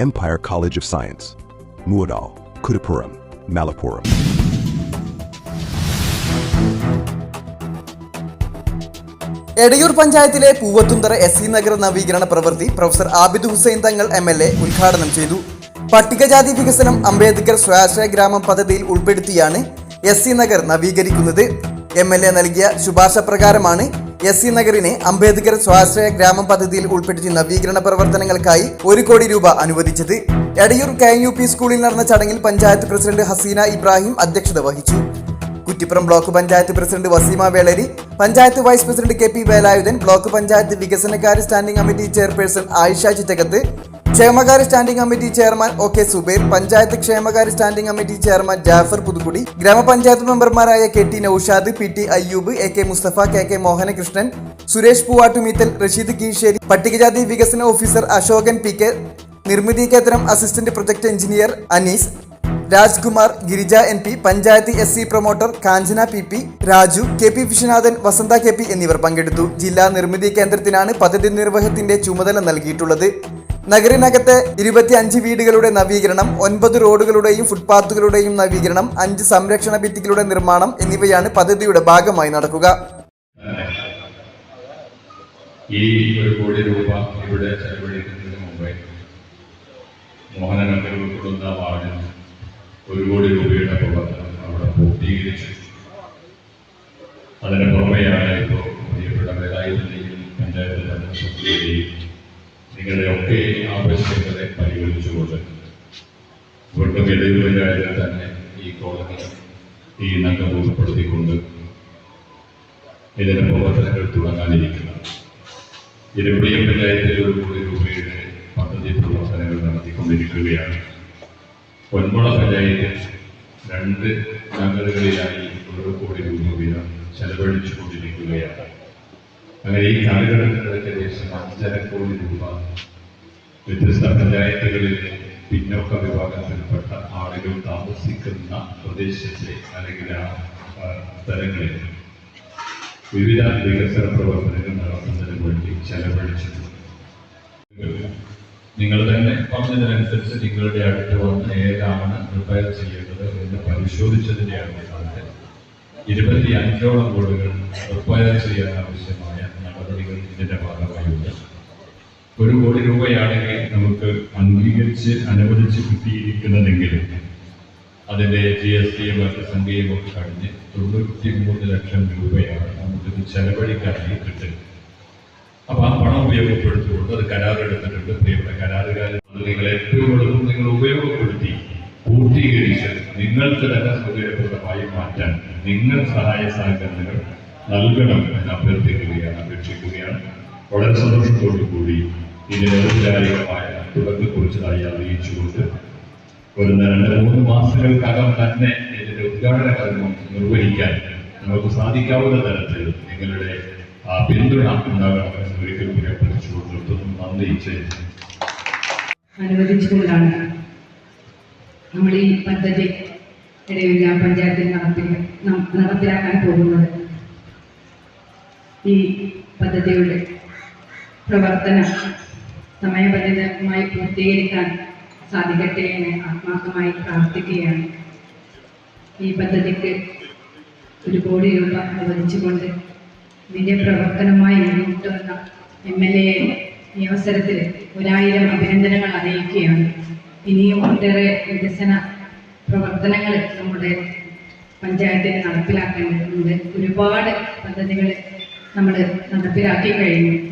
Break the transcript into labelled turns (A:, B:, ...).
A: Empire College of Science. Muadal, Kudapuram, Malappuram.
B: Edayur പഞ്ചായത്തിലെ പൂവത്തുന്തറ S C Nagar നവീകരണ പ്രവൃത്തി professor Abid Hussain Thangal M L A ഉദ്ഘാടനം ചെയ്തു പട്ടികജാതി വികസനം അംബേദ്കർ സ്വാശ്രയ ഗ്രാമം പദ്ധതിയിൽ ഉൾപ്പെടുത്തിയാണ് എസ് സി നഗർ നവീകരിക്കുന്നത് എം എൽ എ നൽകിയ ശുപാർശ പ്രകാരമാണ് എസ് സി നഗറിനെ അംബേദ്കർ സ്വാശ്രയ ഗ്രാമം പദ്ധതിയിൽ ഉൾപ്പെടുത്തി നവീകരണ പ്രവർത്തനങ്ങൾക്കായി ഒരു കോടി രൂപ അനുവദിച്ചത്. എടയൂർ കെ യു പി സ്കൂളിൽ നടന്ന ചടങ്ങിൽ പഞ്ചായത്ത് പ്രസിഡന്റ് ഹസീന ഇബ്രാഹിം അധ്യക്ഷത വഹിച്ചു. Kuttippuram block panchayat president Waseema Veleri panchayat vice president K P Velayudhan block panchayat വികസനകാര്യ standing committee chairperson Ayisha Chittakath ക്ഷേമകാര്യ standing committee chairman O K Zubair panchayat ക്ഷേമകാര്യ standing committee chairman Jafar Puthukudi ഗ്രാമപഞ്ചായത്ത് മെമ്പർമാരായ K T Noushad P T Ayyub A K Musthafa K K Mohanakrishnan Suresh Poovattumeethal Rasheed Keesheri പട്ടികജാതി വികസന officer Ashokan P K Nirmithi Kendram assistant project engineer Anees Rajkumar Girija N P panchayat S C promoter Kanchana P P Raju K P Viswanathan Vasantha K P എന്നിവർ പങ്കെടുത്തു. ജില്ലാ നിർമ്മിതി കേന്ദ്രത്തിനാണ് പദ്ധതി നിർവഹത്തിന്റെ ചുമതല നൽകിയിട്ടുള്ളത്. നഗരിനകത്തെ ഇരുപത്തി അഞ്ച് വീടുകളുടെ നവീകരണം ഒൻപത് റോഡുകളുടെയും ഫുട്പാത്തുകളുടെയും നവീകരണം അഞ്ച് സംരക്ഷണ ഭിത്തികളുടെ നിർമ്മാണം എന്നിവയാണ് പദ്ധതിയുടെ ഭാഗമായി നടക്കുക.
C: ഈ ഒരു കോടി രൂപ ഇവിടെ ചെലവഴിക്കുന്നതിന് മുമ്പേ മോഹനനഗർ ഉൾക്കൊള്ളുന്ന വാർഡിൽ ഒരു കോടി രൂപയുടെ പ്രവർത്തനം അവിടെ പൂർത്തീകരിച്ചു. അതിന് പുറമെയാണ് ഇപ്പോൾ പ്രിയപ്പെട്ട വേലായുധനെയും പഞ്ചായത്ത് ഭരണസമിതിയെയും നിങ്ങളുടെ ഒക്കെ ആവശ്യങ്ങളെ പരിഗണിച്ചുകൊണ്ട് വീണ്ടും ഇടയിൽ തന്നെ ഈ കോളനി ഈ നഗം ഉൾപ്പെടുത്തിക്കൊണ്ട് ഇതിന്റെ പ്രവർത്തനങ്ങൾ തുടങ്ങാനിരിക്കുന്നു ഇരുപടിയം പഞ്ചായത്തിൽ ഒരു കോടി രൂപയുടെ പദ്ധതി പ്രവർത്തനങ്ങൾ നടത്തിക്കൊണ്ടിരിക്കുകയാണ്. പൊന്മുള പഞ്ചായത്തിൽ രണ്ട് നഗരങ്ങളിലായി ഒരു കോടി രൂപ വീതം ചെലവഴിച്ചു കൊണ്ടിരിക്കുകയാണ് അങ്ങനെ ഈ കാലഘട്ടത്തിൽ ഏകദേശം അഞ്ചര കോടി രൂപ വ്യത്യസ്ത പഞ്ചായത്തുകളിലെ പിന്നോക്ക വിഭാഗത്തിൽപ്പെട്ട ആളുകൾ താമസിക്കുന്ന പ്രദേശത്തെ അല്ലെങ്കിൽ ആ സ്ഥലങ്ങളിൽ വിവിധ വികസന പ്രവർത്തനങ്ങൾ നടത്തുന്നതിന് വേണ്ടി ചെലവഴിച്ചിട്ടുണ്ട്. നിങ്ങൾ തന്നെ പറഞ്ഞതിനനുസരിച്ച് നിങ്ങളുടെ അടുത്ത് വന്ന് ഏതാണ് റിപ്പയർ ചെയ്യേണ്ടത് എന്ന് പരിശോധിച്ചതിന്റെ അടിസ്ഥാനത്തിൽ ഇരുപത്തി അഞ്ചോളം റോഡുകൾ റിപ്പയർ ചെയ്യാൻ ആവശ്യമായ നടപടികൾ ഇതിന്റെ ഭാഗമായുണ്ട്. ഒരു കോടി രൂപയാണെങ്കിൽ നമുക്ക് അംഗീകരിച്ച് അനുവദിച്ച് കിട്ടിയിരിക്കുന്നതെങ്കിലും അതിന്റെ ജി എസ് ടിയും മറ്റ് സംഖ്യയും ഒക്കെ കഴിഞ്ഞ് തൊണ്ണൂറ്റി മൂന്ന് ലക്ഷം രൂപയാണ് നമുക്കിത് ചെലവഴിക്കാനായി കിട്ടുന്നത്. അപ്പോൾ ആ പണം ഉപയോഗപ്പെടുത്തുകൊണ്ട് അത് കരാറെടുത്തിട്ടുണ്ട് പ്രിയപ്പെട്ട കരാറുകാർ അത് നിങ്ങൾ ഏറ്റവും പൂർത്തീകരിച്ച് നിങ്ങൾക്ക് തന്നെ സൗകര്യപ്രദമായി മാറ്റാൻ നിങ്ങൾ സഹായ സഹകരണങ്ങൾ നൽകണം എന്ന് അഭ്യർത്ഥിക്കുകയാണ് അപേക്ഷിക്കുകയാണ്. വളരെ സന്തോഷത്തോടു കൂടി ഇതിന് ഔപചാരികമായ തുടക്കം കുറിച്ചതായി അറിയിച്ചുകൊണ്ട് വരുന്ന രണ്ട് മൂന്ന് മാസങ്ങൾക്കകം തന്നെ ഇതിന്റെ ഉദ്ഘാടന കർമ്മം നിർവഹിക്കാൻ നമുക്ക് സാധിക്കാവുന്ന തരത്തിൽ നിങ്ങളുടെ ആ പിന്തുണ ഉണ്ടാകണമെന്ന് ഒരിക്കൽ കൂടി അഭ്യർത്ഥിച്ചുകൊണ്ട് നിർത്തുന്നു. നന്ദി
D: അനുവദിച്ചുകൊണ്ടാണ് നമ്മൾ ഈ പദ്ധതി ഗ്രാമപഞ്ചായത്തിൽ പഞ്ചായത്തിൽ നം- നടപ്പിലാക്കാൻ പോകുന്നത് ഈ പദ്ധതിയുടെ പ്രവർത്തനം സമയബന്ധിതമായി പൂർത്തീകരിക്കാൻ സാധിക്കട്ടെ എന്ന് ആത്മാർത്ഥമായി പ്രാർത്ഥിക്കുകയാണ്. ഈ പദ്ധതിക്ക് ഒരു കോടി രൂപ അനുവദിച്ചുകൊണ്ട് ഇതിന്റെ പ്രവർത്തനമായി മുന്നോട്ട് വന്ന എം എൽ എ ഈ അവസരത്തിൽ ഒരായിരം അഭിനന്ദനങ്ങൾ അറിയിക്കുകയാണ്. ഇനിയും ഒട്ടേറെ വികസന പ്രവർത്തനങ്ങൾ നമ്മുടെ പഞ്ചായത്തിന് നടപ്പിലാക്കേണ്ടതുണ്ട്. ഒരുപാട് പദ്ധതികൾ നമ്മൾ നടപ്പിലാക്കി കഴിഞ്ഞു.